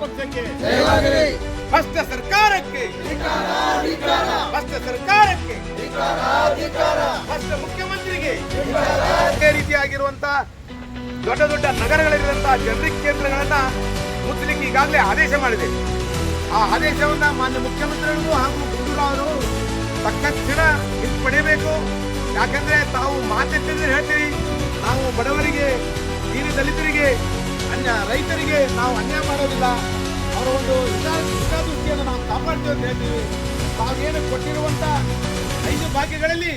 ಪಕ್ಷಕ್ಕೆ. ಭ್ರಷ್ಟ ಸರ್ಕಾರಕ್ಕೆ. ಭ್ರಷ್ಟ ಸರ್ಕಾರಕ್ಕೆ. ಭ್ರಷ್ಟ ಮುಖ್ಯಮಂತ್ರಿಗೆ. ಅದೇ ರೀತಿಯಾಗಿರುವಂತಹ ದೊಡ್ಡ ದೊಡ್ಡ ನಗರಗಳಲ್ಲಿರುವಂತಹ ಜನರಿಕ್ ಕೇಂದ್ರಗಳನ್ನ ಮುಚ್ಚಲಿಕ್ಕೆ ಈಗಾಗಲೇ ಆದೇಶ ಮಾಡಿದೆ. ಆ ಆದೇಶವನ್ನ ಮಾನ್ಯ ಮುಖ್ಯಮಂತ್ರಿಗಳು ಹಾಗೂ ಗುಂಡೂರಾವ್ ತಕ್ಷಣ ಹಿಂಪಡೆಯಬೇಕು ಯಾಕಂದ್ರೆ ತಾವು ಮಾತೆ ಹೇಳ್ತೀರಿ ನಾವು ಬಡವರಿಗೆ ದೀನ ದಲಿತರಿಗೆ ಅನ್ಯ ರೈತರಿಗೆ ನಾವು ಅನ್ಯಾಯ ಮಾಡೋದಿಲ್ಲ. ಅವರ ಒಂದು ಹಿತಾದೃಷ್ಟಿಯನ್ನು ನಾವು ಕಾಪಾಡ್ತೀವಿ ಅಂತ ಹೇಳ್ತೀವಿ. ತಾವೇನು ಕೊಟ್ಟಿರುವಂತ ಐದು ಭಾಗ್ಯಗಳಲ್ಲಿ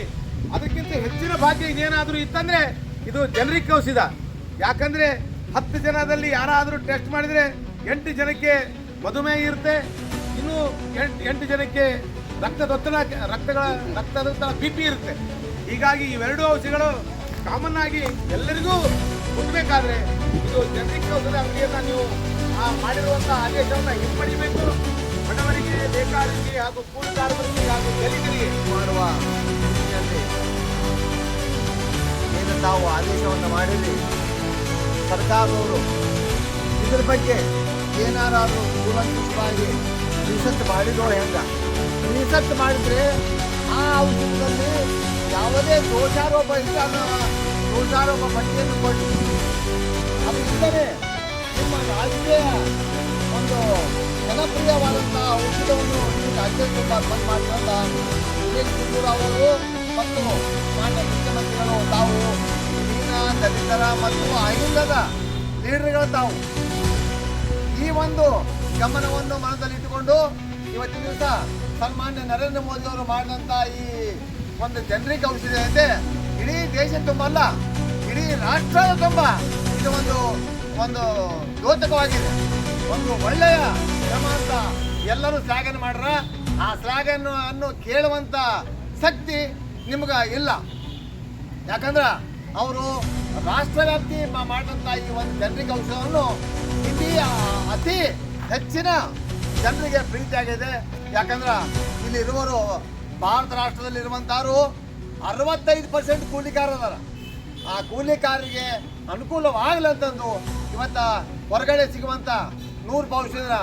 ಅದಕ್ಕಿಂತ ಹೆಚ್ಚಿನ ಭಾಗ್ಯ ಇನ್ನೇನಾದರೂ ಇತ್ತಂದ್ರೆ ಇದು ಜನರಿಗೆ ಕೌಸಿದ ಯಾಕಂದ್ರೆ ಹತ್ತು ಜನದಲ್ಲಿ ಯಾರಾದರೂ ಟೆಸ್ಟ್ ಮಾಡಿದರೆ ಎಂಟು ಜನಕ್ಕೆ ಮಧುಮೇಹ ಇರುತ್ತೆ. ಇನ್ನೂ ಎಂಟು ಎಂಟು ಜನಕ್ಕೆ ರಕ್ತದೊತ್ತಡ, ರಕ್ತಗಳ, ರಕ್ತದೊತ್ತಡ ಬಿ ಪಿ ಇರುತ್ತೆ. ಹೀಗಾಗಿ ಇವೆರಡೂ ಔಷಧಿಗಳು ಕಾಮನ್ ಆಗಿ ಎಲ್ಲರಿಗೂ ಕೊಡಬೇಕಾದ್ರೆ ಇದು ಜನರಿಗೆ ಔಷಧ ಅಂಗಡಿಯನ್ನ ನೀವು ಆ ಮಾಡಿರುವಂತಹ ಆದೇಶವನ್ನು ಹಿಂಪಡಿಬೇಕು. ಬಡವರಿಗೆ ಬೇಕಾದರಿಗೆ ಹಾಗೂ ಕೂಲಿ ಕಾರ್ಮಿಕರಿಗೆ ಹಾಗೂ ದಲಿತರಿಗೆ ಮಾಡುವ ಏನು ತಾವು ಆದೇಶವನ್ನು ಮಾಡಿರಿ? ಸರ್ಕಾರದವರು ಇದ್ರ ಬಗ್ಗೆ ಏನಾರಾದರೂ ಕೂಲಂಕುಷವಾಗಿ ರಿಸರ್ಚ್ ಮಾಡಿದೋ ಹೆಂಗ? ರಿಸರ್ಚ್ ಮಾಡಿದ್ರೆ ಆ ಔಷಧದಲ್ಲಿ ಯಾವುದೇ ದೋಷಾರೋಪ ಇಲ್ಲ ದೋಷಾರೋಪ ಪಟ್ಟಿಯನ್ನು ಕೊಡಿ. ಅದು ಇದ್ದರೆ ನಿಮ್ಮ ರಾಜಕೀಯ ಒಂದು ಜನಪ್ರಿಯವಾದಂತಹ ಔಷಧವನ್ನು ಈ ರಾಜ್ಯ ತುಂಬ ಬಂದ್ ಮಾಡಿದಂತ ಸುರೇಶ್ ಅವರು ಮತ್ತು ಮಾನ್ಯ ಮುಖ್ಯಮಂತ್ರಿಗಳು ತಾವು ದೀನ ದಲಿತರ ಮತ್ತು ಅಹಿಂದದ ಲೀಡರ್ಗಳು ತಾವು. ಈ ಒಂದು ಗಮನವನ್ನು ಮನದಲ್ಲಿಟ್ಟುಕೊಂಡು ಇವತ್ತಿನ ದಿವಸ ಸನ್ಮಾನ್ಯ ನರೇಂದ್ರ ಮೋದಿ ಅವರು ಮಾಡಿದಂತ ಈ ಒಂದು ಜನರಿಕ್ ಔಷಧಿ ಐತೆ ಇಡೀ ದೇಶ ತುಂಬ ಅಲ್ಲ, ಇಡೀ ರಾಷ್ಟ್ರದ ತುಂಬ ಇದು ಒಂದು ಒಂದು ದ್ಯೋತಕವಾಗಿದೆ. ಒಂದು ಒಳ್ಳೆಯ ಕ್ರಮ ಅಂತ ಎಲ್ಲರೂ ಶ್ಲಾಘನೆ ಮಾಡ್ರ. ಆ ಶ್ಲಾಘನ ಅನ್ನು ಕೇಳುವಂಥ ಶಕ್ತಿ ನಿಮ್ಗೆ ಇಲ್ಲ. ಯಾಕಂದ್ರೆ ಅವರು ರಾಷ್ಟ್ರವ್ಯಾಪ್ತಿ ಮಾಡಿದಂಥ ಈ ಒಂದು ಜನರಿಗೆ ಔಷಧವನ್ನು ಇಲ್ಲಿ ಅತಿ ಹೆಚ್ಚಿನ ಜನರಿಗೆ ಪ್ರೀತಿಯಾಗಿದೆ. ಯಾಕಂದ್ರೆ ಇಲ್ಲಿರುವರು ಭಾರತ ರಾಷ್ಟ್ರದಲ್ಲಿ ಇರುವಂತವರು ಅರವತ್ತೈದು ಪರ್ಸೆಂಟ್ ಕೂಲಿಕಾರದಾರ ಆ ಕೂಲಿಕಾರರಿಗೆ ಅನುಕೂಲವಾಗಲಂತಂದು ಇವತ್ತು ಹೊರಗಡೆ ಸಿಗುವಂತ ನೂರು ಔಷಧ